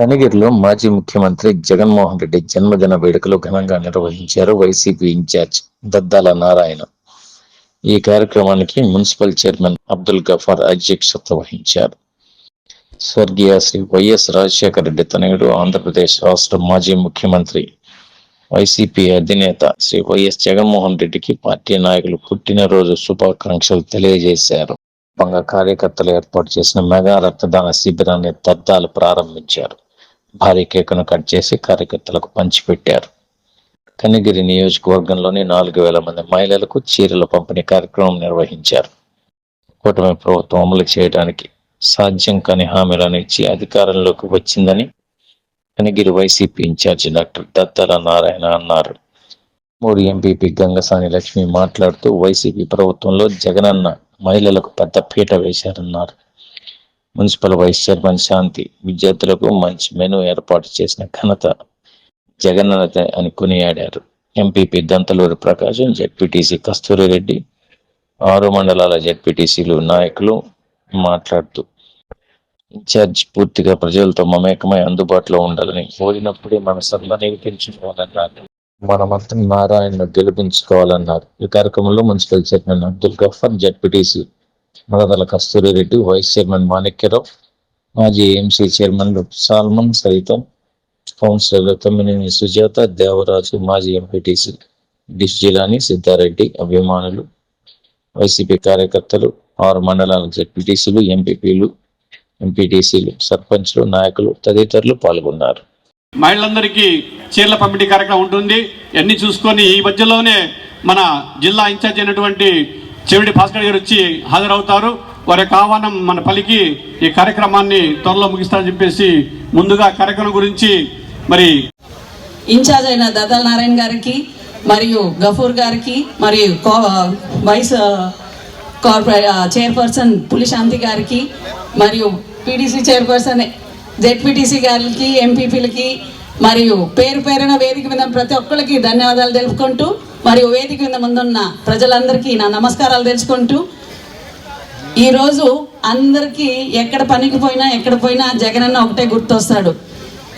కనిగిరిలో మాజీ ముఖ్యమంత్రి జగన్మోహన్ రెడ్డి జన్మదిన వేడుకలు ఘనంగా నిర్వహించారు వైసీపీ ఇన్ఛార్జ్ దద్దాల నారాయణ. ఈ కార్యక్రమానికి మున్సిపల్ చైర్మన్ అబ్దుల్ గఫార్ అధ్యక్షత వహించారు. స్వర్గీయ శ్రీ వైఎస్ రాజశేఖర రెడ్డి తనయుడు ఆంధ్రప్రదేశ్ రాష్ట్ర మాజీ ముఖ్యమంత్రి. వైసీపీ అధినేత శ్రీ వైఎస్ జగన్మోహన్ రెడ్డికి పార్టీ నాయకులు పుట్టినరోజు శుభాకాంక్షలు తెలియజేశారు. కార్యకర్తలు ఏర్పాటు చేసిన మెగా రక్తదాన శిబిరాన్ని దద్దాలు ప్రారంభించారు. భారీ కేకును కట్ చేసి కార్యకర్తలకు పంచిపెట్టారు. కనిగిరి నియోజకవర్గంలోని నాలుగు వేల మంది మహిళలకు చీరల పంపిణీ కార్యక్రమం నిర్వహించారు. కూటమి ప్రభుత్వం అమలు చేయడానికి సాధ్యం కాని హామీలను ఇచ్చి అధికారంలోకి వచ్చిందని Kanigiri YCP incharge doctor Dattala Narayana అన్నారు. మూడు ఎంపీపీ గంగసాని లక్ష్మి మాట్లాడుతూ వైసీపీ ప్రభుత్వంలో జగనన్న మహిళలకు పెద్ద పీట వేశారన్నారు. మున్సిపల్ వైస్ చైర్మన్ శాంతి విద్యార్థులకు మంచి మెను ఏర్పాటు చేసిన ఘనత జగనన్నదే అని కొనియాడారు. ఎంపీపీ దంతలూరి ప్రకాశం జెడ్పీటీసీ కస్తూరి రెడ్డి ఆరు మండలాల జెడ్పీటీసీలు నాయకులు మాట్లాడుతూ ఇన్ఛార్జ్ పూర్తిగా ప్రజలతో మమేకమై అందుబాటులో ఉండాలని కోరినప్పుడే మన సభ నిరూపించుకోవాలన్నారు. మనమంతా నారాయణను గెలిపించుకోవాలన్నారు. ఈ కార్యక్రమంలో municipal chairman Abdul Gafar ZPTC Madadala Kasturi Reddy vice chairman Manikyarao మాజీ ఎంసీ చైర్మన్లు సాల్మన్ సైతం కౌన్సిలర్లు తమ్మినేని సుజాత దేవరాజు మాజీ ఎంపీటీసీ డిష్ జిలాని సిద్ధారెడ్డి అభిమానులు వైసీపీ కార్యకర్తలు ఆరు మండలాల జడ్పీటీసీలు ఎంపీపీలు ఎంపీటీసీలు సర్పంచ్లు నాయకులు తదితరులు పాల్గొన్నారు. మహిళలందరికీ చీరల పంపిణీ కార్యక్రమం ఉంటుంది. అన్ని చూసుకొని ఈ మధ్యలోనే మన జిల్లా ఇన్ఛార్జ్ అయినటువంటి చెవిడి భాస్కర్ గారు వచ్చి హాజరవుతారు. వారి యొక్క ఆహ్వానం మన పలికి ఈ కార్యక్రమాన్ని త్వరలో ముగిస్తారని చెప్పేసి ముందుగా కార్యక్రమం గురించి మరి ఇన్ఛార్జ్ అయిన దద్దల నారాయణ గారికి మరియు గఫూర్ గారికి మరియు వైస్ కార్పొరే చైర్పర్సన్ పులిశాంతి గారికి మరియు పీడీసీ చైర్పర్సన్ జెడ్పీటీసీ గారికి ఎంపీపీలకి మరియు పేరు పేరున వేదిక మీద ప్రతి ఒక్కరికి ధన్యవాదాలు తెలుపుకుంటూ మరియు వేదిక మీద ముందున్న ప్రజలందరికీ నా నమస్కారాలు తెలుసుకుంటూ ఈరోజు అందరికీ ఎక్కడ పనికి పోయినా ఎక్కడ పోయినా జగనన్న ఒకటే గుర్తొస్తాడు.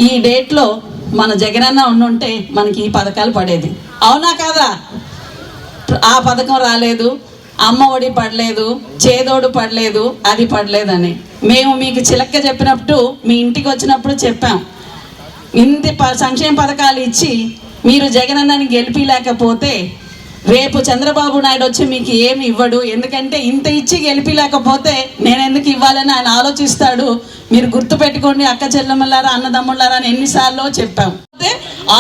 ఈ డేట్లో మన జగనన్న ఉండుంటే మనకి ఈ పథకాలు పడేది. అవునా కాదా? ఆ పథకం రాలేదు అమ్మ ఒడి పడలేదు చేదోడు పడలేదు అది పడలేదని. మేము మీకు చిలక్క చెప్పినప్పుడు మీ ఇంటికి వచ్చినప్పుడు చెప్పాం. ఇంత ప- సంక్షేమ పథకాలు ఇచ్చి మీరు జగనన్నని గెలిపిలేకపోతే రేపు చంద్రబాబు నాయుడు వచ్చి మీకు ఏమి ఇవ్వడు? ఎందుకంటే ఇంత ఇచ్చి గెలిపిలేకపోతే నేను ఎందుకు ఇవ్వాలని ఆయన ఆలోచిస్తాడు. మీరు గుర్తు పెట్టుకోండి అక్క చెల్లెమ్మలారా అన్నదమ్ములారా అని ఎన్నిసార్లు చెప్పాం.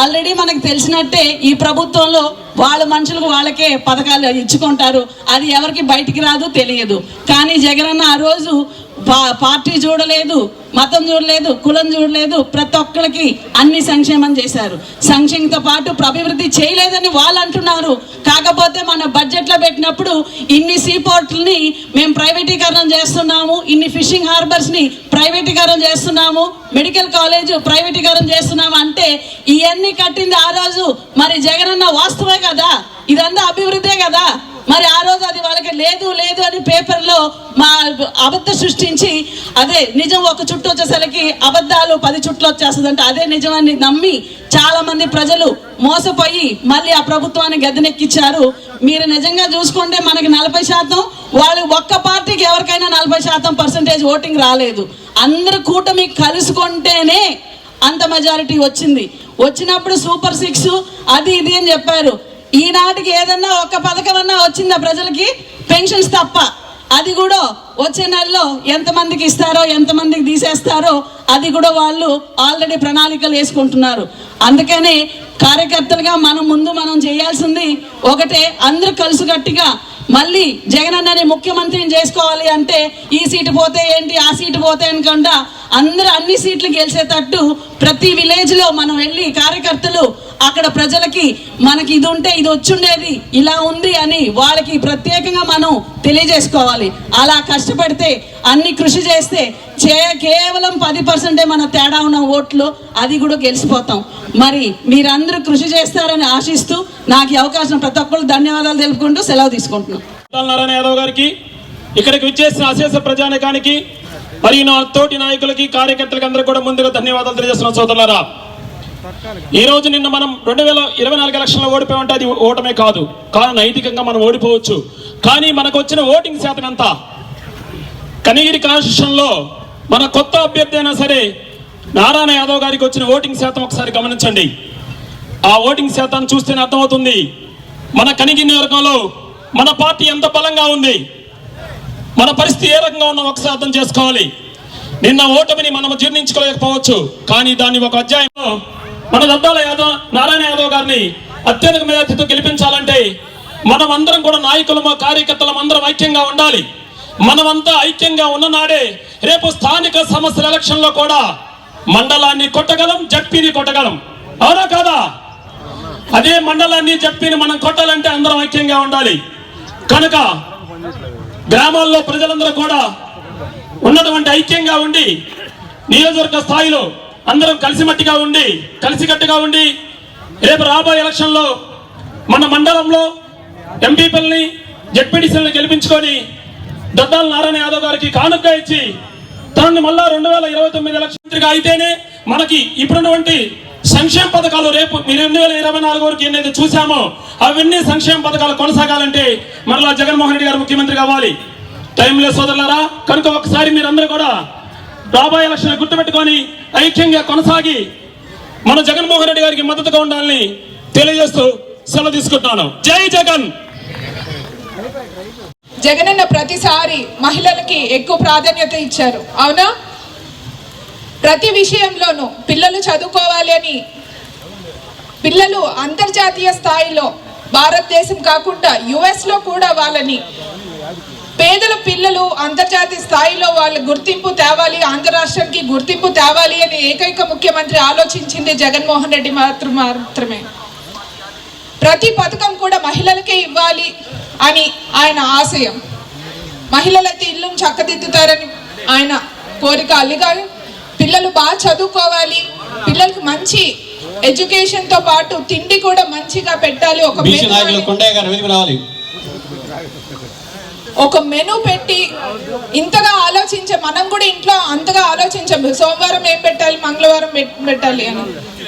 ఆల్రెడీ మనకు తెలిసినట్టే ఈ ప్రభుత్వంలో వాళ్ళ మనుషులకు వాళ్ళకే పథకాలు ఇచ్చుకుంటారు. అది ఎవరికి బయటికి రాదు తెలియదు. కానీ జగనన్న ఆ రోజు పార్టీ చూడలేదు మతం చూడలేదు కులం చూడలేదు ప్రతి ఒక్కరికి అన్ని సంక్షేమం చేశారు. సంక్షేమంతో పాటు అభివృద్ధి చేయలేదని వాళ్ళు అంటున్నారు. కాకపోతే మన బడ్జెట్లో పెట్టినప్పుడు ఇన్ని సీ పోర్ట్లని మేము ప్రైవేటీకరణ చేస్తున్నాము ఇన్ని ఫిషింగ్ హార్బర్స్ని ప్రైవేటీకరణ చేస్తున్నాము మెడికల్ కాలేజ్ ప్రైవేటీకరణ చేస్తున్నాము అంటే ఇవన్నీ కట్టింది ఆ రోజు మరి జగనన్న వాస్తవే కదా? ఇదంతా అభివృద్ధే కదా? మరి ఆ రోజు అది వాళ్ళకి లేదు లేదు అని పేపర్లో మా అబద్ధ సృష్టించి అదే నిజం ఒక చుట్టూ వచ్చేసరికి అబద్ధాలు పది చుట్లు వచ్చేస్తుందంటే. అదే నిజమని నమ్మి చాలా మంది ప్రజలు మోసపోయి మళ్ళీ ఆ ప్రభుత్వాన్ని గద్దెనెక్కిచ్చారు. మీరు నిజంగా చూసుకుంటే మనకి నలభై శాతం వాళ్ళు ఒక్క పార్టీకి ఎవరికైనా నలభై శాతం పర్సంటేజ్ ఓటింగ్ రాలేదు. అందరు కూటమి కలుసుకుంటేనే అంత మెజారిటీ వచ్చింది. వచ్చినప్పుడు సూపర్ సిక్స్ అది ఇది అని చెప్పారు. ఈనాటికి ఏదన్నా ఒక పథకం అన్నా వచ్చిందా ప్రజలకి? పెన్షన్స్ తప్ప. అది కూడా వచ్చే నెలలో ఎంతమందికి ఇస్తారో ఎంతమందికి తీసేస్తారో అది కూడా వాళ్ళు ఆల్రెడీ ప్రణాళికలు వేసుకుంటున్నారు. అందుకనే కార్యకర్తలుగా మనం ముందు మనం చేయాల్సింది ఒకటే అందరూ కలిసికట్టుగా మళ్ళీ జగన్ అన్నని ముఖ్యమంత్రిని చేసుకోవాలి అంటే ఈ సీటు పోతే ఏంటి ఆ సీటు పోతే అనుకుండా అందరూ అన్ని సీట్లు గెలిచేటట్టు ప్రతి విలేజ్లో మనం వెళ్ళి కార్యకర్తలు అక్కడ ప్రజలకి మనకి ఇది ఉంటే ఇది వచ్చుండేది ఇలా ఉంది అని వాళ్ళకి ప్రత్యేకంగా మనం తెలియజేసుకోవాలి. అలా కష్టపడితే అన్ని కృషి చేస్తే చే కేవలం పది పర్సెంటే మన తేడా ఉన్న ఓట్లు అది కూడా గెలిచిపోతాం. మరి మీరందరూ కృషి చేస్తారని ఆశిస్తూ నాకు ఈ అవకాశం ప్రతి ఒక్కరు ధన్యవాదాలు తెలుపుకుంటూ సెలవు తీసుకుంటున్నాను నారాయణ యాదవ్ గారికి ఇక్కడికి విచ్చేసిన అశేష ప్రజానికానికి మరియు నా తోటి నాయకులకి కార్యకర్తలకి అందరూ కూడా ముందుగా ధన్యవాదాలు తెలియజేస్తున్న సోదరులారా. ఈ రోజు నిన్న మనం రెండు వేల ఇరవై నాలుగు ఎలక్షన్లో ఓడిపోయామంటే అది ఓటమే కాదు. కానీ నైతికంగా మనం ఓడిపోవచ్చు. కానీ మనకు వచ్చిన ఓటింగ్ శాతం ఎంత? కనిగిరి కాన్స్టిట్యూషన్లో మన కొత్త అభ్యర్థి అయినా సరే నారాయణ యాదవ్ గారికి వచ్చిన ఓటింగ్ శాతం ఒకసారి గమనించండి. ఆ ఓటింగ్ శాతాన్ని చూస్తేనే అర్థమవుతుంది. మన కనిగిరి నియోజకవర్గంలో మన పార్టీ ఎంత బలంగా ఉంది. మన పరిస్థితి ఏ రకంగా ఉన్నా ఒకసారి అర్థం చేసుకోవాలి. నిన్న ఓటమిని మనం జీర్ణించుకోలేకపోవచ్చు. కానీ దాన్ని ఒక అధ్యాయంలో మన దద్దాల యాదవ్ నారాయణ యాదవ్ గారిని అత్యధిక మేధాతితో గెలిపించాలంటే మనం అందరం కూడా నాయకులము కార్యకర్తలం అందరం ఐక్యంగా ఉండాలి. మనమంతా ఐక్యంగా ఉన్ననాడే రేపు స్థానిక సమస్యల ఎలక్షన్లో కూడా మండలాన్ని కొట్టగలం జడ్పీని కొట్టగలం. అవునా కాదా? అదే మండలాన్ని జడ్పీని మనం కొట్టాలంటే అందరం ఐక్యంగా ఉండాలి. కనుక గ్రామాల్లో ప్రజలందరూ కూడా ఉన్నటువంటి ఐక్యంగా ఉండి నియోజకవర్గ స్థాయిలో అందరం కలిసిమట్టిగా ఉండి కలిసికట్టుగా ఉండి రేపు రాబోయే ఎలక్షన్లో మన మండలంలో ఎంపీపీలని జడ్పీడీసీలను గెలిపించుకొని దద్దాల నారాయణ యాదవ్ గారికి కానుక ఇచ్చి దాన్ని మళ్ళా రెండు వేల ఇరవై తొమ్మిది ఎలక్షన్గా అయితేనే మనకి ఇప్పుడున్నటువంటి సంక్షేమ పథకాలు రేపు రెండు వేల ఇరవై నాలుగు వరకు ఏదైతే చూసామో అవన్నీ సంక్షేమ పథకాలు కొనసాగాలంటే మరలా జగన్మోహన్ రెడ్డి గారు ముఖ్యమంత్రి కావాలి. టైంలో సోదరులారా కనుక ఒకసారి మీరందరూ కూడా రాబోయే ఎలక్షన్ గుర్తుపెట్టుకొని ఐక్యంగా కొనసాగి మన జగన్మోహన్ రెడ్డి గారికి మద్దతుగా ఉండాలని తెలియజేస్తూ సెలవు తీసుకుంటున్నాను. జై జగన్! జగనన్న ప్రతిసారి మహిళలకి ఎక్కువ ప్రాధాన్యత ఇచ్చారు. అవునా? ప్రతి విషయంలోనూ పిల్లలు చదువుకోవాలి అని పిల్లలు అంతర్జాతీయ స్థాయిలో భారతదేశం కాకుండా యుఎస్లో కూడా వాళ్ళని పేదల పిల్లలు అంతర్జాతీయ స్థాయిలో వాళ్ళ గుర్తింపు తేవాలి ఆంధ్ర రాష్ట్రానికి గుర్తింపు తేవాలి అని ఏకైక ముఖ్యమంత్రి ఆలోచించింది జగన్మోహన్ రెడ్డి మాత్రం మాత్రమే. ప్రతి పథకం కూడా మహిళలకే ఇవ్వాలి అని ఆయన ఆశయం. మహిళలైతే ఇల్లును చక్కదిద్దుతారని ఆయన కోరిక అల్లిగా పిల్లలు బాగా చదువుకోవాలి. పిల్లలకు మంచి ఎడ్యుకేషన్తో పాటు తిండి కూడా మంచిగా పెట్టాలి. ఒక ఒక మెనూ పెట్టి ఇంతగా ఆలోచించే మనం కూడా ఇంట్లో అంతగా ఆలోచించాము సోమవారం ఏం పెట్టాలి మంగళవారం పెట్టాలి అని.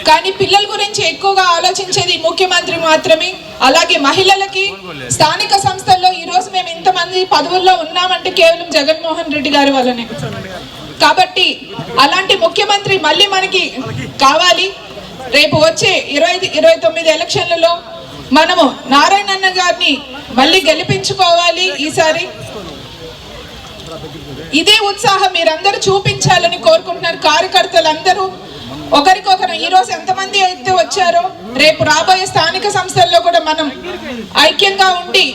కానీ పిల్లల గురించి ఎక్కువగా ఆలోచించేది ముఖ్యమంత్రి మాత్రమే. అలాగే మహిళలకి స్థానిక సంస్థల్లో ఈ రోజు మేము ఇంతమంది పదవుల్లో ఉన్నామంటే కేవలం జగన్మోహన్ రెడ్డి గారి వల్లనే. కాబట్టి అలాంటి ముఖ్యమంత్రి మళ్ళీ మనకి కావాలి. రేపు వచ్చే ఇరవై ఇరవై తొమ్మిది ఎలక్షన్లలో మనము నారాయణన్న గారిని మళ్ళీ గెలిపించుకోవాలి ఈసారి. ఇదే ఉత్సాహం మీరందరూ చూపించాలని కోరుకుంటున్నారు. కార్యకర్తలందరూ ఒకరికొకరు ఈ రోజు ఎంతమంది అయితే వచ్చారో రేపు రాబోయే స్థానిక సంస్థల్లో కూడా మనం ఐక్యంగా ఉండి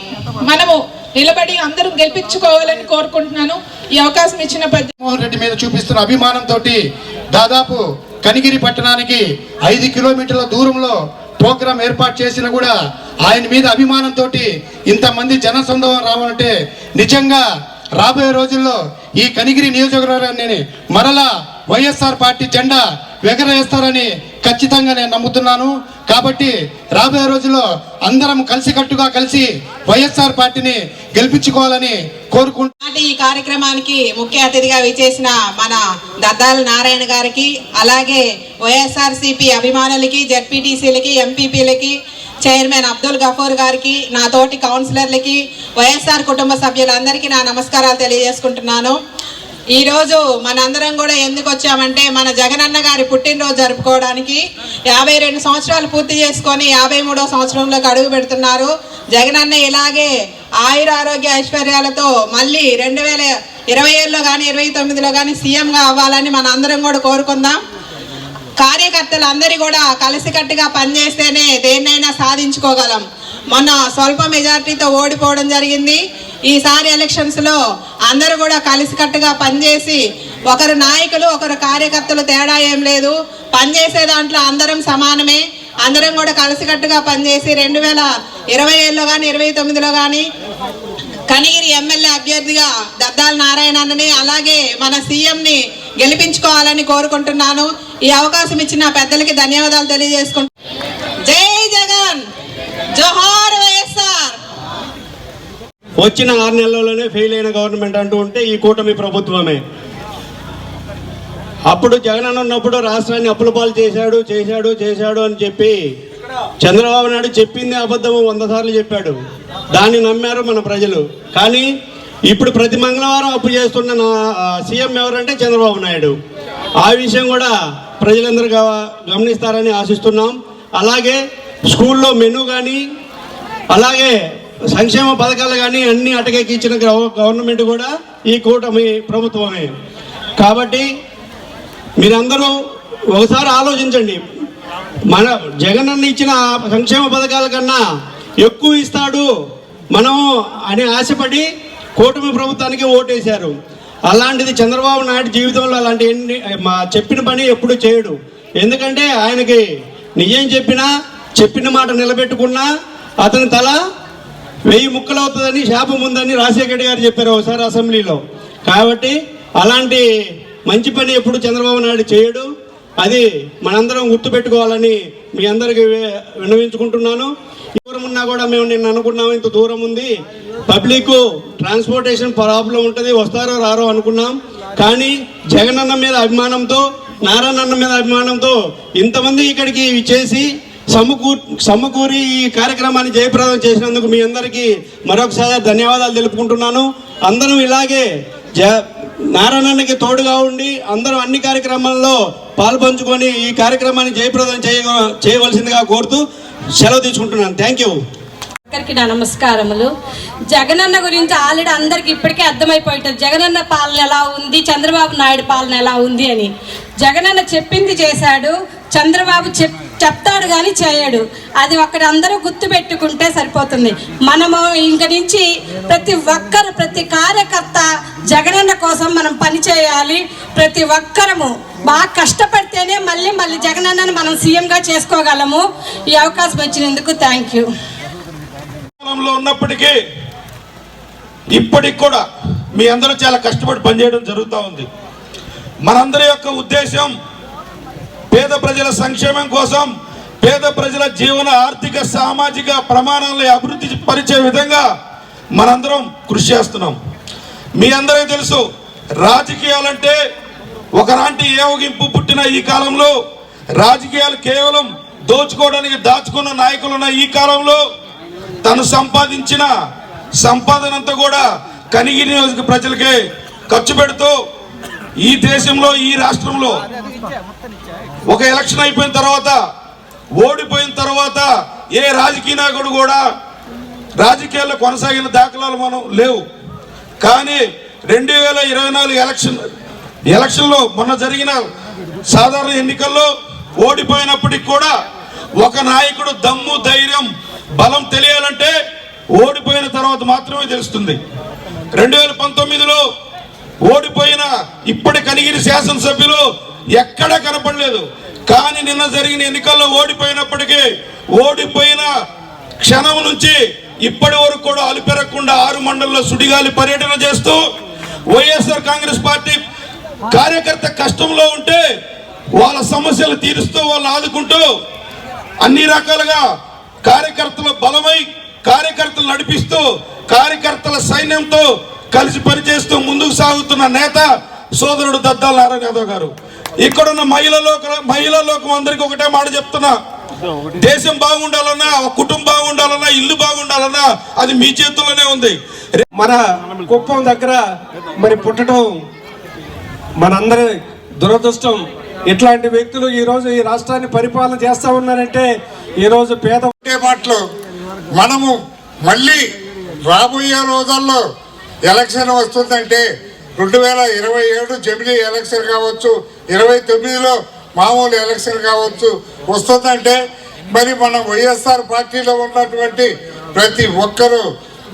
మనము నిలబడి అందరూ గెలిపించుకోవాలని కోరుకుంటున్నాను. ఈ అవకాశం ఇచ్చిన పెద్ద జగన్మోహన్ రెడ్డి మీద చూపిస్తున్న అభిమానంతో దాదాపు కనిగిరి పట్టణానికి ఐదు కిలోమీటర్ల దూరంలో ప్రోగ్రాం ఏర్పాటు చేసినా కూడా ఆయన మీద అభిమానంతో ఇంతమంది జనసందోహం రావాలంటే నిజంగా రాబోయే రోజుల్లో ఈ కనిగిరి నియోజకవర్గాన్ని మరలా వైఎస్ఆర్ పార్టీ జెండా ఎగరేస్తారని ఖచ్చితంగా నేను నమ్ముతున్నాను. కాబట్టి రాబోయే రోజుల్లో అందరం కలిసికట్టుగా కలిసి వైఎస్ఆర్ పార్టీని గెలిపించుకోవాలని కోరుకుంటున్నాను. ఈ కార్యక్రమానికి ముఖ్య అతిథిగా విచేసిన మన దద్దాల నారాయణ గారికి అలాగే వైఎస్ఆర్సీపీ అభిమానులకి జెడ్పీటీసీలకి ఎంపీపీలకి చైర్మన్ అబ్దుల్ గఫూర్ గారికి నా తోటి కౌన్సిలర్లకి వైఎస్ఆర్ కుటుంబ సభ్యులందరికీ నా నమస్కారాలు తెలియజేసుకుంటున్నాను. ఈరోజు మనందరం కూడా ఎందుకు వచ్చామంటే మన జగనన్న గారి పుట్టినరోజు జరుపుకోవడానికి యాభై రెండు సంవత్సరాలు పూర్తి చేసుకొని యాభై మూడో సంవత్సరంలోకి అడుగు పెడుతున్నారు. జగనన్న ఇలాగే ఆయుర ఆరోగ్య ఐశ్వర్యాలతో మళ్ళీ రెండు వేల ఇరవై ఏడులో కానీ ఇరవై తొమ్మిదిలో కానీ సీఎంగా అవ్వాలని మన అందరం కూడా కోరుకుందాం. కార్యకర్తలు అందరి కూడా కలిసికట్టుగా పనిచేస్తేనే దేన్నైనా సాధించుకోగలం. మొన్న స్వల్ప మెజార్టీతో ఓడిపోవడం జరిగింది. ఈసారి ఎలక్షన్స్లో అందరూ కూడా కలిసికట్టుగా పనిచేసి ఒకరు నాయకులు ఒకరు కార్యకర్తలు తేడా ఏం లేదు. పనిచేసే దాంట్లో అందరం సమానమే. అందరం కూడా కలిసికట్టుగా పనిచేసి రెండు వేల ఇరవై ఏడులో కానీ ఇరవై తొమ్మిదిలో కానీ కనిగిరి ఎమ్మెల్యే అభ్యర్థిగా దద్దాల నారాయణని అలాగే మన సీఎంని గెలిపించుకోవాలని కోరుకుంటున్నాను. ఈ అవకాశం ఇచ్చిన పెద్దలకి ధన్యవాదాలు తెలియజేసుకుంటూ జై జగన్! జోహార్ వైఎస్ఆర్! వచ్చిన ఆరు నెలల్లోనే ఫెయిల్ అయిన గవర్నమెంట్ అంటూ ఉంటే ఈ కూటమి ప్రభుత్వమే. అప్పుడు జగన్ ఉన్నప్పుడు రాష్ట్రాన్ని అప్పుల పాలు చేశాడు చేశాడు చేశాడు అని చెప్పి చంద్రబాబు నాయుడు చెప్పింది అబద్ధము వంద సార్లు చెప్పాడు. దాన్ని నమ్మారు మన ప్రజలు. కానీ ఇప్పుడు ప్రతి మంగళవారం అప్పు చేస్తున్న నా సీఎం ఎవరంటే చంద్రబాబు నాయుడు. ఆ విషయం కూడా ప్రజలందరూ గమనిస్తారని ఆశిస్తున్నాం. అలాగే స్కూల్లో మెనూ కానీ అలాగే సంక్షేమ పథకాలు కానీ అన్ని అటకెక్కించిన గవర్నమెంట్ కూడా ఈ కూటమి ప్రభుత్వమే. కాబట్టి మీరందరూ ఒకసారి ఆలోచించండి. మన జగన్ అన్న ఇచ్చిన సంక్షేమ పథకాల కన్నా ఎక్కువ ఇస్తాడు మనం అని ఆశపడి కూటమి ప్రభుత్వానికి ఓటేశారు. అలాంటిది చంద్రబాబు నాయుడు జీవితంలో అలాంటి ఎన్ని మా చెప్పిన పని ఎప్పుడు చేయడు. ఎందుకంటే ఆయనకి నిజం చెప్పినా చెప్పిన మాట నిలబెట్టుకున్నా అతని తల వెయ్యి ముక్కలు అవుతుందని శాపం ఉందని రాజశేఖర్ గారు చెప్పారు ఒకసారి అసెంబ్లీలో. కాబట్టి అలాంటి మంచి పని ఎప్పుడు చంద్రబాబు నాయుడు చేయడు. అది మనందరం గుర్తుపెట్టుకోవాలని మీ అందరికి విన్నవించుకుంటున్నాను. దూరం ఉన్నా కూడా మేము నిన్న అనుకున్నాం ఇంత దూరం ఉంది. పబ్లిక్ ట్రాన్స్పోర్టేషన్ ప్రాబ్లం ఉంటుంది వస్తారో రారో అనుకున్నాం. కానీ జగనన్న మీద అభిమానంతో నారాయణన్న మీద అభిమానంతో ఇంతమంది ఇక్కడికి చేసి సమకూ సమకూరి ఈ కార్యక్రమాన్ని జయప్రదం చేసినందుకు మీ అందరికీ మరొకసారి ధన్యవాదాలు తెలుపుకుంటున్నాను. అందరం ఇలాగే జ నారాయణకి తోడుగా ఉండి అందరూ అన్ని కార్యక్రమాల్లో పాల్పంచుకొని ఈ కార్యక్రమాన్ని జయప్రదం చేయ చేయవలసిందిగా కోరుతూ సెలవు తీసుకుంటున్నాను. Thank you. అందరికి నా నమస్కారములు. జగనన్న గురించి ఆల్రెడీ అందరికి ఇప్పటికే అర్థమైపోయింటారు జగనన్న పాలన ఎలా ఉంది? చంద్రబాబు నాయుడు పాలన ఎలా ఉంది అని. జగనన్న చెప్పింది చేశాడు చంద్రబాబు చెప్ చెప్తాడు కానీ చేయడు. అది ఒకటి అందరూ గుర్తు పెట్టుకుంటే సరిపోతుంది. మనము ఇంక నుంచి ప్రతి ఒక్కరు ప్రతి కార్యకర్త జగనన్న కోసం మనం పని చేయాలి. ప్రతి ఒక్కరము బాగా కష్టపడితేనే మళ్ళీ మళ్ళీ జగనన్నను మనం సీఎంగా చేసుకోగలము. ఈ అవకాశం వచ్చినందుకు థ్యాంక్ యూ. కాలంలో ఉన్నప్పటికీ ఇప్పటికి కూడా మీ అందరూ చాలా కష్టపడి పనిచేయడం జరుగుతూ ఉంది. మనందరి యొక్క ఉద్దేశం పేద ప్రజల సంక్షేమం కోసం పేద ప్రజల జీవన ఆర్థిక సామాజిక ప్రమాణాలను అభివృద్ధి పరిచే విధంగా మనందరం కృషి చేస్తున్నాం. మీ అందరికీ తెలుసు రాజకీయాలంటే ఒకలాంటి ఏవగింపు పుట్టిన ఈ కాలంలో రాజకీయాలు కేవలం దోచుకోవడానికి దాచుకున్న నాయకులున్న ఈ కాలంలో తను సంపాదించిన సంపాదనంతా కూడా కనిగి నియోజక ప్రజలకే ఖర్చు పెడుతూ ఈ దేశంలో ఈ రాష్ట్రంలో ఒక ఎలక్షన్ అయిపోయిన తర్వాత ఓడిపోయిన తర్వాత ఏ రాజకీయ నాయకుడు కూడా రాజకీయాల్లో కొనసాగిన దాఖలాలు మనం లేవు. కానీ రెండు వేల ఇరవై నాలుగు ఎలక్షన్ ఎలక్షన్లో మొన్న జరిగిన సాధారణ ఎన్నికల్లో ఓడిపోయినప్పటికి కూడా ఒక నాయకుడు దమ్ము ధైర్యం బలం తెలియాలంటే ఓడిపోయిన తర్వాత మాత్రమే తెలుస్తుంది. రెండు వేల పంతొమ్మిదిలో ఓడిపోయిన ఇప్పటి కనిగిరి శాసనసభ్యులు ఎక్కడా కనపడలేదు. కానీ నిన్న జరిగిన ఎన్నికల్లో ఓడిపోయినప్పటికీ ఓడిపోయిన క్షణం నుంచి ఇప్పటి వరకు కూడా అలుపెరగకుండా ఆరు మండలంలో సుడిగాలి పర్యటన చేస్తూ వైఎస్ఆర్ కాంగ్రెస్ పార్టీ కార్యకర్త కష్టంలో ఉంటే వాళ్ళ సమస్యలు తీరుస్తూ వాళ్ళు ఆదుకుంటూ అన్ని రకాలుగా కార్యకర్తల బలమై కార్యకర్తలు నడిపిస్తూ కార్యకర్తల సైన్యంతో కలిసి పనిచేస్తూ ముందుకు సాగుతున్న నేత సోదరుడు దద్దాల నారాయణ యాదవ్ గారు. ఇక్కడున్న మహిళలో మహిళలోకం అందరికీ ఒకటే మాట చెప్తున్నా. దేశం బాగుండాలన్నా ఒక కుటుంబం బాగుండాలన్నా ఇల్లు బాగుండాలన్నా అది మీ చేతుల్లోనే ఉంది. మన కుప్పం దగ్గర మరి పుట్టడం మనందరి దురదృష్టం. ఇట్లాంటి వ్యక్తులు ఈరోజు ఈ రాష్ట్రాన్ని పరిపాలన చేస్తా ఉన్నారంటే ఈరోజు పేద ఒకటే మాటలు. మనము మళ్ళీ రాబోయే రోజుల్లో ఎలక్షన్ వస్తుందంటే రెండు వేల ఇరవై ఏడు జమిలీ ఎలక్షన్ కావచ్చు ఇరవై తొమ్మిదిలో మామూలు ఎలక్షన్ కావచ్చు వస్తుందంటే మరి మన వైఎస్ఆర్ పార్టీలో ఉన్నటువంటి ప్రతి ఒక్కరూ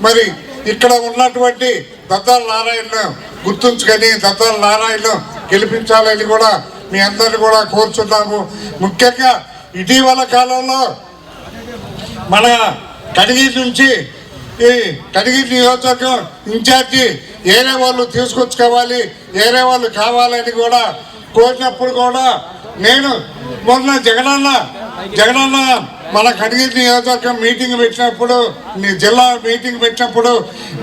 మరి ఇక్కడ ఉన్నటువంటి దత్తాల నారాయణ గుర్తుంచుకొని దత్తాల నారాయణ గెలిపించాలని కూడా మీ అందరిని కూడా కోరుచున్నాము. ముఖ్యంగా ఇటీవల కాలంలో మన కడిగిరి నుంచి ఈ కడిగిరి నియోజకవర్గం ఇన్ఛార్జి ఏరే వాళ్ళు తీసుకొచ్చుకోవాలి ఏరే వాళ్ళు కావాలని కూడా కోరినప్పుడు కూడా నేను మొన్న జగనన్న జగనన్న మన కడిగిరి నియోజకవర్గం మీటింగ్ పెట్టినప్పుడు నీ జిల్లా మీటింగ్ పెట్టినప్పుడు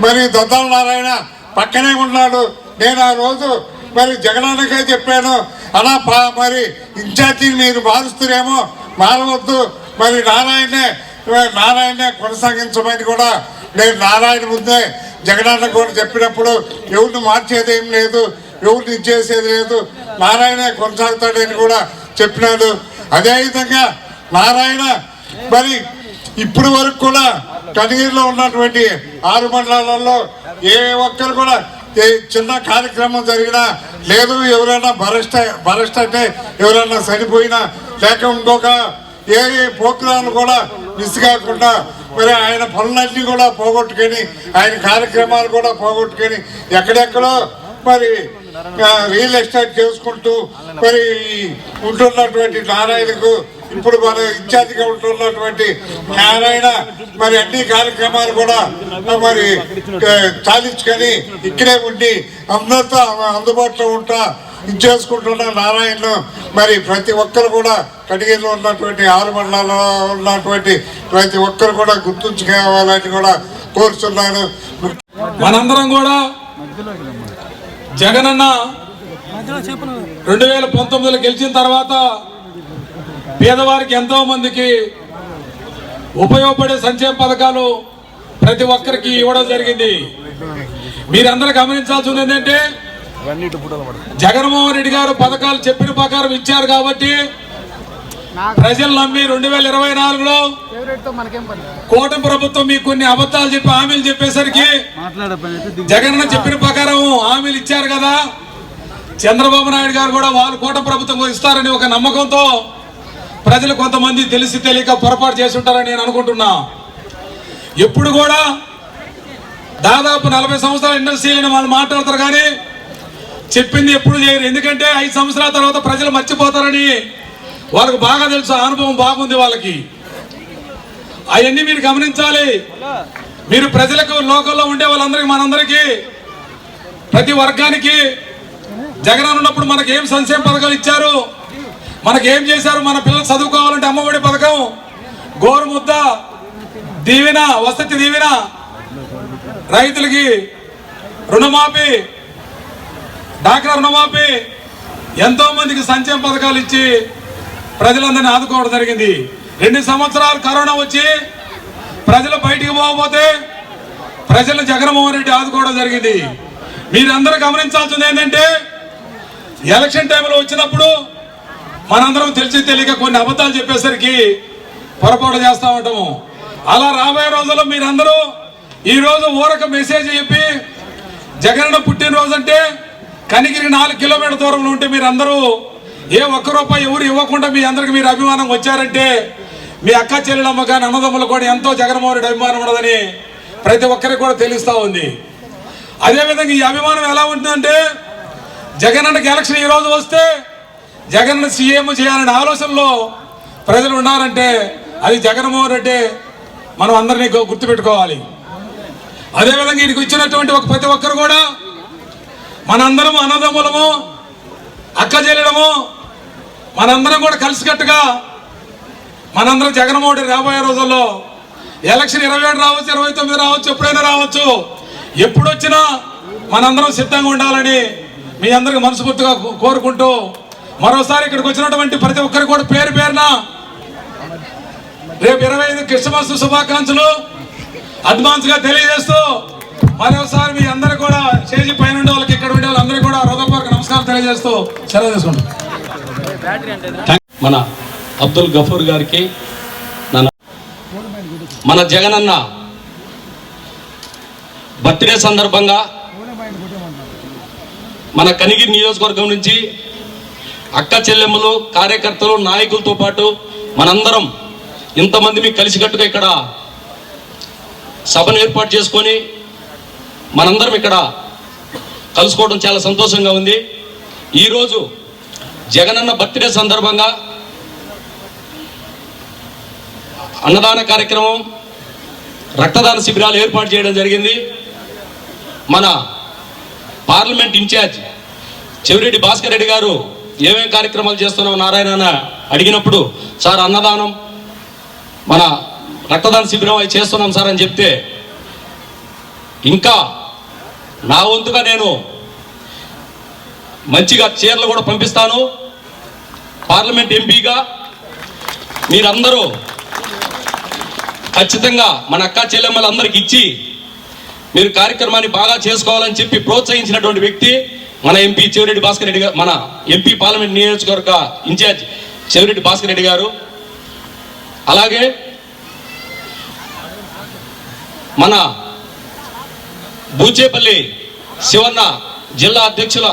మరి దద్దాల నారాయణ పక్కనే ఉన్నాడు. నేను ఆ రోజు మరి జగనన్నకే చెప్పాను అలా పా- మరి ఇన్ఛార్జీని మీరు మారుస్తురేమో మారవద్దు మరి నారాయణే నారాయణే కొనసాగించమని కూడా నేను నారాయణ ముందే జగనన్న కూడా చెప్పినప్పుడు ఎవరిని మార్చేది ఏం లేదు ఎవరిని చేసేది లేదు నారాయణ కొనసాగుతాడని కూడా చెప్పినాడు. అదేవిధంగా నారాయణ మరి ఇప్పటి వరకు కూడా కనిగిరిలో ఉన్నటువంటి ఆరు మండలాలలో ఏ ఒక్కరు కూడా చిన్న కార్యక్రమం జరిగినా లేదు ఎవరైనా బరెస్ట్ బరెస్ట్ అంటే ఎవరైనా చనిపోయినా లేక ఇంకొక ఏ ప్రోగ్రాంలు కూడా మిస్ కాకుండా మరి ఆయన పనులన్నీ కూడా పోగొట్టుకొని ఆయన కార్యక్రమాలు కూడా పోగొట్టుకొని ఎక్కడెక్కడో మరి రియల్ ఎస్టేట్ చేసుకుంటూ మరి ఉంటున్నటువంటి నారాయణకు ఇప్పుడు మన ఇన్ఛార్జిగా ఉంటున్నటువంటి నారాయణ మరి అన్ని కార్యక్రమాలు కూడా మరి చాలించుకొని ఇక్కడే ఉండి అందరితో అందుబాటులో ఉంటా ఇచ్చేసుకుంటున్న నారాయణను మరి ప్రతి ఒక్కరు కూడా కడిగిలో ఉన్నటువంటి ఆరు మండలాల్లో ఉన్నటువంటి ప్రతి ఒక్కరు కూడా గుర్తుంచుకోవాలని కూడా కోరుతున్నాను మనందరం కూడా జగనన్న రెండు వేల పంతొమ్మిదిలో గెలిచిన తర్వాత పేదవారికి ఎంతో మందికి ఉపయోగపడే సంక్షేమ పథకాలు ప్రతి ఒక్కరికి ఇవ్వడం జరిగింది. మీరందరూ గమనించాల్సింది ఏంటంటే జగన్మోహన్ రెడ్డి గారు పథకాలు చెప్పిన ప్రకారం ఇచ్చారు కాబట్టి ప్రజలు నమ్మి రెండు వేల ఇరవై నాలుగులో కూటమి ప్రభుత్వం మీకు కొన్ని అబద్ధాలు చెప్పి హామీలు చెప్పేసరికి జగన్ చెప్పిన ప్రకారం హామీలు ఇచ్చారు కదా. చంద్రబాబు నాయుడు గారు కూడా వాళ్ళు కూటమి ప్రభుత్వం ఇస్తారని ఒక నమ్మకంతో ప్రజలు కొంతమంది తెలిసి తెలియక పొరపాటు చేసి ఉంటారని నేను అనుకుంటున్నా. ఎప్పుడు కూడా దాదాపు నలభై సంవత్సరాల ఇండస్ట్రీ అని వాళ్ళు మాట్లాడతారు కానీ చెప్పింది ఎప్పుడు చేయరు. ఎందుకంటే ఐదు సంవత్సరాల తర్వాత ప్రజలు మర్చిపోతారని వాళ్ళకు బాగా తెలుసు ఆ అనుభవం బాగుంది వాళ్ళకి. అవన్నీ మీరు గమనించాలి. మీరు ప్రజలకు లోకల్లో ఉండే వాళ్ళందరికీ మనందరికీ ప్రతి వర్గానికి జగన్ ఉన్నప్పుడు మనకి ఏం సంక్షేమ పథకాలు ఇచ్చారు? మనకి ఏం చేశారు? మన పిల్లలు చదువుకోవాలంటే అమ్మఒడి పథకం గోరుముద్ద దీవెన వసతి దీవెన రైతులకి రుణమాఫీ డాక్రా రుణమాఫీ ఎంతో మందికి సంక్షేమ పథకాలు ఇచ్చి ప్రజలందరినీ ఆదుకోవడం జరిగింది. రెండు సంవత్సరాలు కరోనా వచ్చి ప్రజలు బయటికి పోకపోతే ప్రజలను జగన్మోహన్ రెడ్డి ఆదుకోవడం జరిగింది. మీరందరూ గమనించాల్సింది ఏంటంటే ఎలక్షన్ టైంలో వచ్చినప్పుడు మనందరం తెలిసి తెలియక కొన్ని అబద్ధాలు చెప్పేసరికి పొరపాటు చేస్తూ ఉంటాము. అలా రాబోయే రోజుల్లో మీరందరూ ఈరోజు ఊరక మెసేజ్ చెప్పి జగన్ పుట్టినరోజు అంటే కనికిరి నాలుగు కిలోమీటర్ దూరంలో ఉంటే మీరందరూ ఏ ఒక్క రూపాయి ఎవరు ఇవ్వకుండా మీ అందరికి మీరు అభిమానం వచ్చారంటే మీ అక్క చెల్లెలమ్మ కానీ అన్నదమ్ములు కూడా ఎంతో జగన్మోహన్ రెడ్డి అభిమానం ఉండదని ప్రతి ఒక్కరికి కూడా తెలుస్తూ ఉంది. అదేవిధంగా ఈ అభిమానం ఎలా ఉంటుందంటే జగన్ అన్నకి ఎలక్షన్ ఈ రోజు వస్తే జగన్ సీఎం చేయాలనే ఆలోచనలో ప్రజలు ఉన్నారంటే అది జగన్మోహన్ రెడ్డి మనం అందరినీ గు- గుర్తుపెట్టుకోవాలి. అదేవిధంగా ఈయనకి ఇచ్చినటువంటి ఒక ప్రతి ఒక్కరు కూడా మనందరము అన్నదమ్ములము అక్క చెల్లెడము మనందరం కూడా కలిసికట్టుగా మనందరం జగన్మోహన్ రెడ్డి రాబోయే రోజుల్లో ఎలక్షన్ ఇరవై ఏడు రావచ్చు ఇరవై తొమ్మిది రావచ్చు ఎప్పుడైనా రావచ్చు. ఎప్పుడు వచ్చినా మనందరం సిద్ధంగా ఉండాలని మీ అందరికి మనస్ఫూర్తిగా కోరుకుంటూ మరోసారి ఇక్కడికి వచ్చినటువంటి ప్రతి ఒక్కరికి కూడా పేరు పేరున రేపు ఇరవై ఐదు క్రిస్మస్ శుభాకాంక్షలు అడ్వాన్స్గా తెలియజేస్తూ మరోసారి మీ అందరు కూడా స్టేజ్ పైన ఉండే వాళ్ళకి ఇక్కడ ఉండే వాళ్ళందరికీ కూడా హృదయపూర్వక నమస్కారం తెలియజేస్తూ సెలవు తీసుకుంటాం మన అబ్దుల్ గఫూర్ గారికి మన జగనన్న బర్త్డే సందర్భంగా మన కనిగిరి నియోజకవర్గం నుంచి అక్క చెల్లెమ్మలు కార్యకర్తలు నాయకులతో పాటు మనందరం ఇంతమంది మీకు కలిసికట్టుగా ఇక్కడ సభను ఏర్పాటు చేసుకొని మనందరం ఇక్కడ కలుసుకోవడం చాలా సంతోషంగా ఉంది. ఈరోజు జగనన్న బర్త్డే సందర్భంగా అన్నదాన కార్యక్రమం రక్తదాన శిబిరాలు ఏర్పాటు చేయడం జరిగింది. మన పార్లమెంట్ ఇన్ఛార్జ్ చెవిరెడ్డి భాస్కర్ రెడ్డి గారు ఏమేం కార్యక్రమాలు చేస్తున్నాం నారాయణ అడిగినప్పుడు సార్ అన్నదానం మన రక్తదాన శిబిరం అవి చేస్తున్నాం సార్ అని చెప్తే ఇంకా నా వంతుగా నేను మంచిగా చీరలు కూడా పంపిస్తాను. పార్లమెంట్ ఎంపీగా మీరందరూ ఖచ్చితంగా మన అక్క చెల్లెమ్మలందరికి ఇచ్చి మీరు కార్యక్రమాన్ని బాగా చేసుకోవాలని చెప్పి ప్రోత్సహించినటువంటి వ్యక్తి మన ఎంపీ చెవిరెడ్డి భాస్కర్ రెడ్డి గారు మన ఎంపీ పార్లమెంట్ నియోజకవర్గ ఇన్ఛార్జ్ చెవిరెడ్డి భాస్కర్ రెడ్డి గారు. అలాగే మన బూచేపల్లి శివన్న జిల్లా అధ్యక్షుల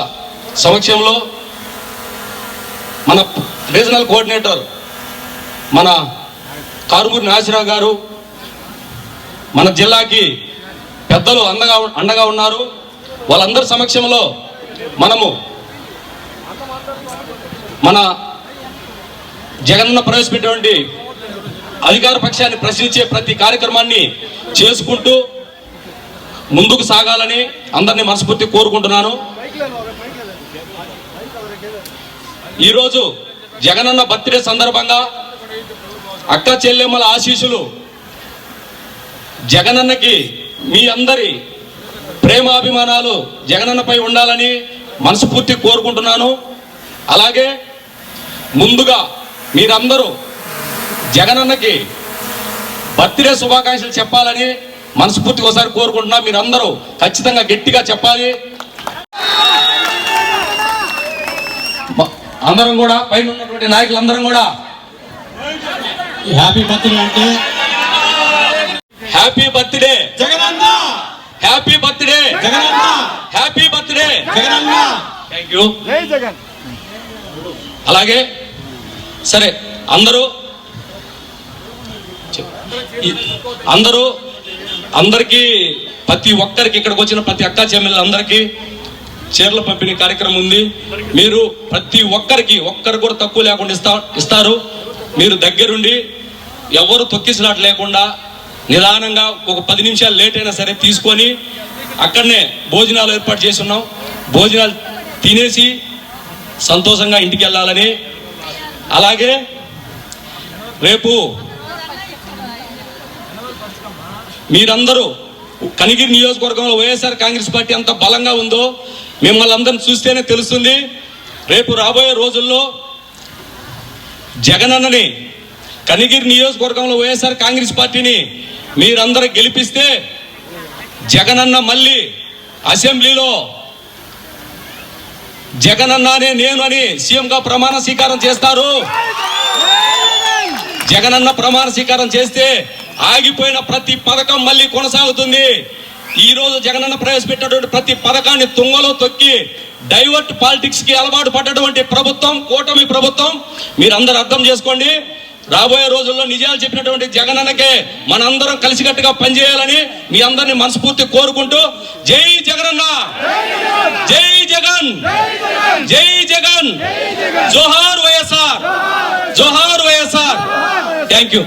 సమక్షంలో మన రీజనల్ కోఆర్డినేటర్ మన కారుమూరి నాసిరావు గారు మన జిల్లాకి పెద్దలు అండగా అండగా ఉన్నారు. వాళ్ళందరి సమక్షంలో మనము మన జగన్న ప్రవేశపెట్టినటువంటి అధికార పక్షాన్ని ప్రశ్నించే ప్రతి కార్యక్రమాన్ని చేసుకుంటూ ముందుకు సాగాలని అందరినీ మనస్ఫూర్తి కోరుకుంటున్నాను. ఈరోజు జగనన్న బర్త్డే సందర్భంగా అక్క చెల్లెమ్మల ఆశీస్సులు జగనన్నకి మీ అందరి ప్రేమాభిమానాలు జగనన్నపై ఉండాలని మనస్ఫూర్తి కోరుకుంటున్నాను. అలాగే ముందుగా మీరందరూ జగనన్నకి బర్త్డే శుభాకాంక్షలు చెప్పాలని మనస్ఫూర్తిగా ఒకసారి కోరుకుంటున్నా. మీరందరూ ఖచ్చితంగా గట్టిగా చెప్పాలి. అందరం కూడా పైన ఉన్నటువంటి నాయకులందరం కూడా. హ్యాపీ బర్త్డే అంటే? Happy birthday. Jagananna! Happy birthday. Jagananna! Happy birthday. Jagananna! Thank you అలాగే సరే అందరూ అందరూ అందరికీ ప్రతి ఒక్కరికి ఇక్కడికి వచ్చిన ప్రతి అక్క చెల్లెళ్ళందరికీ చీరల పంపిణీ కార్యక్రమం ఉంది. మీరు ప్రతి ఒక్కరికి ఒక్కరు కూడా తక్కువ లేకుండా ఇస్తా ఇస్తారు. మీరు దగ్గరుండి ఎవరు తొక్కిసలాట లేకుండా నిదానంగా ఒక పది నిమిషాలు లేట్ అయినా సరే తీసుకొని అక్కడనే భోజనాలు ఏర్పాటు చేసి ఉన్నాం. భోజనాలు తినేసి సంతోషంగా ఇంటికి వెళ్ళాలని. అలాగే రేపు మీరందరూ కనిగిరి నియోజకవర్గంలో వైఎస్ఆర్ కాంగ్రెస్ పార్టీ ఎంత బలంగా ఉందో మిమ్మల్ని అందరిని చూస్తేనే తెలుస్తుంది రేపు రాబోయే రోజుల్లో జగనన్నని కనిగిరి నియోజకవర్గంలో వైఎస్ఆర్ కాంగ్రెస్ పార్టీని మీరందరూ గెలిపిస్తే జగనన్న మళ్ళీ అసెంబ్లీలో జగనన్ననే నేను అని సీఎంగా ప్రమాణ స్వీకారం చేస్తారు. జగనన్న ప్రమాణ స్వీకారం చేస్తే ఆగిపోయిన ప్రతి పథకం మళ్ళీ కొనసాగుతుంది. ఈ రోజు జగనన్న ప్రవేశపెట్టినటువంటి ప్రతి పథకాన్ని తుంగలో తొక్కి డైవర్ట్ పాలిటిక్స్కి అలవాటు పడ్డటువంటి ప్రభుత్వం కూటమి ప్రభుత్వం మీరందరూ అర్థం చేసుకోండి. రాబోయే రోజుల్లో నిజాలు చెప్పినటువంటి జగనన్నకే మనందరం కలిసికట్టుగా పనిచేయాలని మీ అందరిని మనస్ఫూర్తి కోరుకుంటూ జై జగనన్న! జై జగన్! జై జగన్! జోహార్ వైఎస్ఆర్! జోహార్ YSR! Thank you.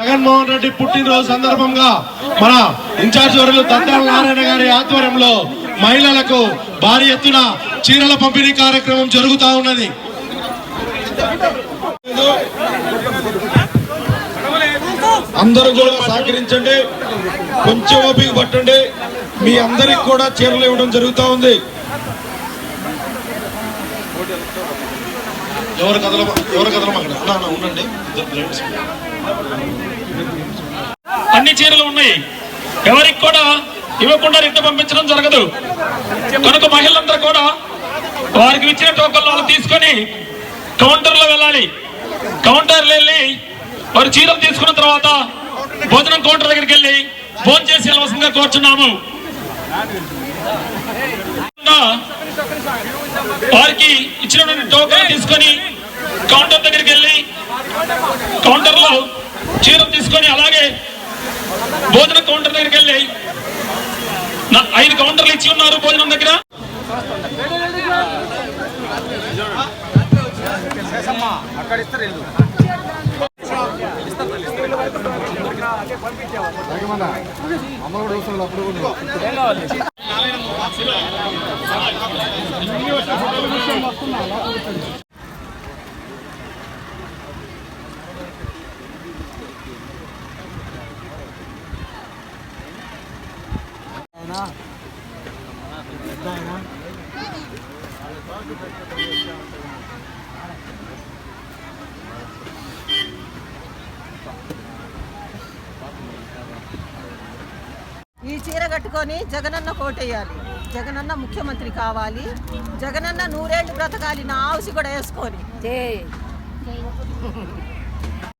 Jaganmohan Reddy పుట్టినరోజు సందర్భంగా మన ఇన్ఛార్జ్ వర్యులు దద్దాల నారాయణ గారి ఆధ్వర్యంలో మహిళలకు భారీ ఎత్తున చీరల పంపిణీ కార్యక్రమం జరుగుతా ఉన్నది. అందరూ కూడా సహకరించండి కొంచెం ఓపిక పట్టండి మీ అందరికి కూడా చీరలు ఇవ్వడం జరుగుతూ ఉంది. ఎవరు కదల ఎవరు కదలం అక్కడ ఉండండి. అన్ని చీరలు ఉన్నాయి. ఎవరికి కూడా ఇవ్వకుండా రిట్ట పంపించడం జరగదు. కనుక మహిళలందరూ కూడా వారికి ఇచ్చిన టోకన్లు వాళ్ళు తీసుకొని కౌంటర్లో వెళ్ళాలి. కౌంటర్లో వెళ్ళి వారు చీరలు తీసుకున్న తర్వాత భోజనం కౌంటర్ దగ్గరికి వెళ్ళి ఫోన్ చేసి వెళ్ళవలసిందిగా కోరుచున్నాము. వారికి ఇచ్చినటువంటి టోకెన్ తీసుకొని కౌంటర్ దగ్గరికి వెళ్ళి కౌంటర్లో చీర తీసుకొని అలాగే భోజన కౌంటర్ దగ్గరికి వెళ్ళి ఐదు కౌంటర్లు ఇచ్చి ఉన్నారు భోజనం దగ్గర. ఈ కట్టుకొని జగనన్న కోటేయాలి. జగనన్న ముఖ్యమంత్రి కావాలి. జగనన్న నూరేళ్ళు బ్రతకాలి. నా ఆవుసి కూడా వేసుకొని.